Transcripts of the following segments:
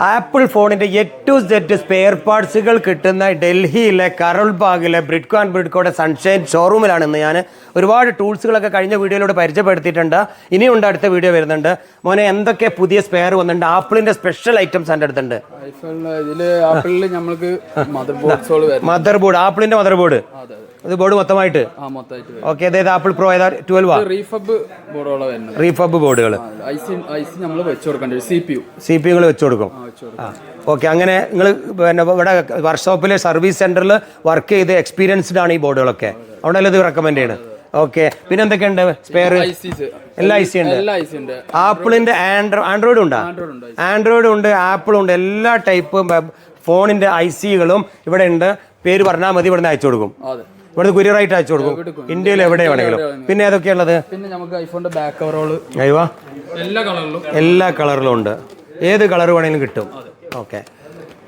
Apple ഫോണിന്റെ A to set spare പാർട്സുകൾ കിട്ടുന്ന ഡൽഹിയിലെ കരോൾ ബാഗിലെ ബ്രിഡ്കോ ആൻഡ് ബ്രിഡ്കോയുടെ സൺഷൈൻ ഷോറൂമിലാണ് ഇന്ന് ഞാൻ ഒരുപാട് ടൂൾസുകളൊക്കെ കഴിഞ്ഞ വീഡിയോയിലൂടെ പരിചയപ്പെടുത്തിയിട്ടുണ്ട്. ഇനിയുണ്ട് അടുത്ത വീഡിയോ വരുന്നുണ്ട്. മോനെ എന്തൊക്കെ പുതിയ സ്പെയർ വന്നിട്ടുണ്ട്? ആപ്പിളിന്റെ സ്പെഷ്യൽ ഐറ്റംസ് എന്റെ അടുത്തുണ്ട്. മദർ ബോർഡ് ആപ്പിളിന്റെ മദർ ബോർഡ് ഇത് ബോർഡ് മൊത്തമായിട്ട്? ഓക്കെ അതായത് ആപ്പിൾ പ്രോ ഏതാ? ട്വൽവ് റീഫബ് ബോർഡുകളാണ് റീഫബ് ബോർഡുകൾ സി പി യുകൾ വെച്ച് കൊടുക്കും. ഓക്കെ അങ്ങനെ നിങ്ങൾ പിന്നെ ഇവിടെ വർക്ക്ഷോപ്പിലെ സർവീസ് സെന്ററിൽ വർക്ക് ചെയ്ത് എക്സ്പീരിയൻസ്ഡ് ആണ് ഈ ബോർഡുകളൊക്കെ അതുകൊണ്ടല്ലേ ഇത് റെക്കമെൻഡ് ചെയ്യണം? ഓക്കെ പിന്നെ എന്തൊക്കെയുണ്ട്? സ്പെയർ എല്ലാ ഐ സി ഉണ്ട്. ആപ്പിളിന്റെ ആൻഡ്രോ ആൻഡ്രോയിഡ് ഉണ്ടോ. ആൻഡ്രോയിഡ് ഉണ്ട്. ആൻഡ്രോയിഡ് ഉണ്ട്? ആപ്പിൾ ഉണ്ട് എല്ലാ ടൈപ്പും ഫോണിന്റെ ഐ സികളും ഇവിടെ ഉണ്ട്. പേര് പറഞ്ഞാൽ മതി ഇവിടുന്ന് അയച്ചു കൊടുക്കും. ഇവിടുന്ന് കുരിയറായിട്ട് അയച്ചു കൊടുക്കും. ഇന്ത്യയിൽ എവിടെ വേണമെങ്കിലും പിന്നെ ഏതൊക്കെയുള്ളത് പിന്നെ നമുക്ക് ഐഫോണിന്റെ ബാക്ക് കവറോൾ അയ്യോ. എല്ലാ കളറിലും. എല്ലാ കളറിലും ഉണ്ട്. ഏത് കളർ വേണമെങ്കിലും കിട്ടും. ഓക്കെ.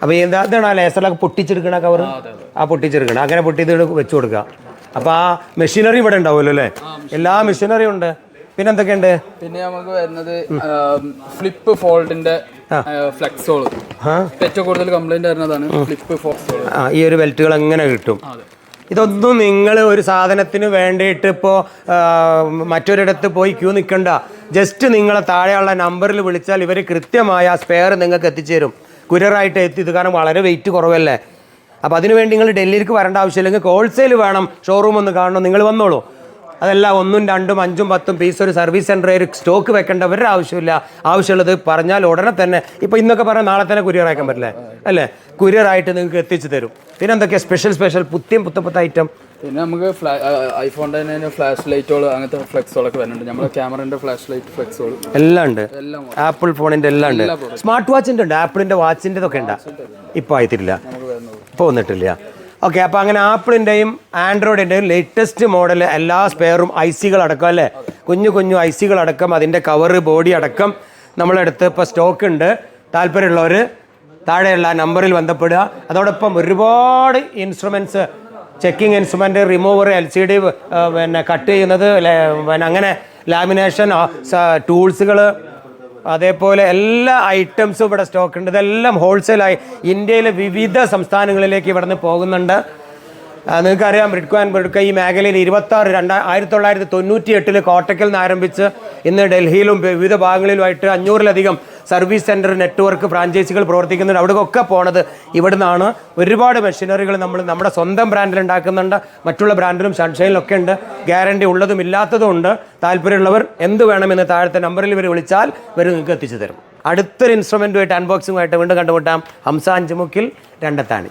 അപ്പോൾ എന്താണ് ഇതാണ് ആ ലേസറിലൊക്കെ പൊട്ടിച്ചെടുക്കണ കവർ ആ പൊട്ടിച്ചെടുക്കണം. അങ്ങനെ പൊട്ടി വെച്ചു കൊടുക്കുക അപ്പോൾ ആ മെഷീനറി ഇവിടെ ഉണ്ടാവുമല്ലോ അല്ലേ? എല്ലാ മെഷീനറിയും ഉണ്ട്. പിന്നെ എന്തൊക്കെയുണ്ട്? പിന്നെ നമുക്ക് വരുന്നത് ഫ്ലിപ്പ് ഫോൾഡിന്റെ ഫ്ലെക്സോൾ ആ. ഏറ്റവും കൂടുതൽ കംപ്ലൈന്റ് വരുന്നതാണ് ഫ്ലിപ്പ് ഫോൾസോൾ ആ ഈ ഒരു ബെൽറ്റുകൾ എങ്ങനെ കിട്ടും? ഇതൊന്നും നിങ്ങൾ ഒരു സാധനത്തിന് വേണ്ടിയിട്ട് ഇപ്പോൾ മറ്റൊരിടത്ത് പോയി ക്യൂ നിൽക്കണ്ട ജസ്റ്റ് നിങ്ങളെ താഴെയുള്ള നമ്പറിൽ വിളിച്ചാൽ ഇവർ കൃത്യമായ ആ സ്പെയർ നിങ്ങൾക്ക് എത്തിച്ചേരും. കുരറായിട്ട് എത്തി ഇത് കാരണം വളരെ വെയിറ്റ് കുറവല്ലേ? അപ്പോൾ അതിനുവേണ്ടി നിങ്ങൾ ഡൽഹിയിലേക്ക് വരേണ്ട ആവശ്യമില്ലെങ്കിൽ ഹോൾസെയിൽ വേണം. ഷോറൂം ഒന്ന് കാണണം. നിങ്ങൾ വന്നോളൂ. അതല്ല ഒന്നും രണ്ടും അഞ്ചും പത്തും പീസ് ഒരു സർവീസ് സെന്റർ ഒരു സ്റ്റോക്ക് വെക്കേണ്ടവരുടെ ആവശ്യമില്ല. ആവശ്യമുള്ളത് പറഞ്ഞാൽ ഉടനെ തന്നെ ഇപ്പോൾ ഇന്നൊക്കെ പറഞ്ഞാൽ നാളെ തന്നെ കുരിയർ അയക്കാൻ പറ്റില്ലേ? അല്ലേ? കുരിയർ ആയിട്ട് നിങ്ങൾക്ക് എത്തിച്ചു തരും. പിന്നെ എന്തൊക്കെയാ? സ്പെഷ്യൽ സ്പെഷ്യൽ പുത്തിയും പുത്തപ്പത്ത ഐറ്റം പിന്നെ നമുക്ക് ഐഫോൺ തന്നെ ഫ്ലാഷ് ലൈറ്റുകൾ അങ്ങനത്തെ ഫ്ലെക്സുകളൊക്കെ വരുന്നുണ്ട്. നമ്മുടെ ക്യാമറന്റെ ഫ്ലാഷ് ലൈറ്റ് ഫ്ലെക്സുകൾ എല്ലാം ഉണ്ട്. ആപ്പിൾ ഫോണിന്റെ എല്ലാം ഉണ്ട്. സ്മാർട്ട് വാച്ചിന്റെ ഉണ്ട്. ആപ്പിളിന്റെ വാച്ചിന്റെ ഇതൊക്കെ ഉണ്ട്. ഇപ്പോൾ ആയിട്ടില്ല. ഇപ്പോൾ വന്നിട്ടില്ല. ഓക്കെ അപ്പോൾ അങ്ങനെ ആപ്പിളിന്റെയും ആൻഡ്രോയിഡിന്റെയും ലേറ്റസ്റ്റ് മോഡൽ എല്ലാ സ്പെയറും ഐ സികൾ അടക്കം അല്ലേ? കുഞ്ഞു കുഞ്ഞു ഐ സികൾ അടക്കം അതിന്റെ കവറ് ബോഡി അടക്കം നമ്മളെടുത്ത് ഇപ്പോൾ സ്റ്റോക്ക് ഉണ്ട്. താല്പര്യമുള്ളവർ താഴെയുള്ള നമ്പറിൽ ബന്ധപ്പെടുക. അതോടൊപ്പം ഒരുപാട് instruments checking instrument remover L C D പിന്നെ കട്ട് ചെയ്യുന്നത് പിന്നെ അങ്ങനെ ലാമിനേഷൻ ടൂൾസുകൾ അതേപോലെ എല്ലാ ഐറ്റംസും ഇവിടെ സ്റ്റോക്ക് ഉണ്ട്. ഇതെല്ലാം ഹോൾസെയിലായി ഇന്ത്യയിലെ വിവിധ സംസ്ഥാനങ്ങളിലേക്ക് ഇവിടെ നിന്ന് പോകുന്നുണ്ട് നിങ്ങൾക്കറിയാം ബ്രിഡ്കോ ആൻഡ് ബ്രിഡ്കോ ഈ മേഖലയിൽ ഇരുപത്താറ് രണ്ടാ ആയിരത്തി തൊള്ളായിരത്തി തൊണ്ണൂറ്റി എട്ടിൽ കോട്ടക്കൽ നിന്ന് ആരംഭിച്ച് ഇന്ന് ഡൽഹിയിലും വിവിധ ഭാഗങ്ങളിലുമായിട്ട് അഞ്ഞൂറിലധികം സർവീസ് സെന്റർ നെറ്റ്വർക്ക് ഫ്രാഞ്ചൈസികൾ പ്രവർത്തിക്കുന്നുണ്ട്. അവിടേക്കൊക്കെ പോണത് ഇവിടുന്നാണ്. ഒരുപാട് മെഷീനറികൾ നമ്മൾ നമ്മുടെ സ്വന്തം ബ്രാൻഡിൽ ഉണ്ടാക്കുന്നുണ്ട്. മറ്റുള്ള ബ്രാൻഡിലും സൺഷൈനിലൊക്കെ ഉണ്ട്. ഗ്യാരണ്ടി ഉള്ളതും ഇല്ലാത്തതും ഉണ്ട്. താല്പര്യമുള്ളവർ എന്ത് വേണമെന്ന് താഴത്തെ നമ്പറിൽ ഇവർ വിളിച്ചാൽ ഇവർ നിങ്ങൾക്ക് എത്തിച്ചു തരും. അടുത്തൊരു ഇൻസ്ട്രുമെന്റുമായിട്ട് ആയിട്ട് വീണ്ടും കണ്ടുമുട്ടാം. ഹംസ അഞ്ചുമുക്കിൽ രണ്ടത്താണി.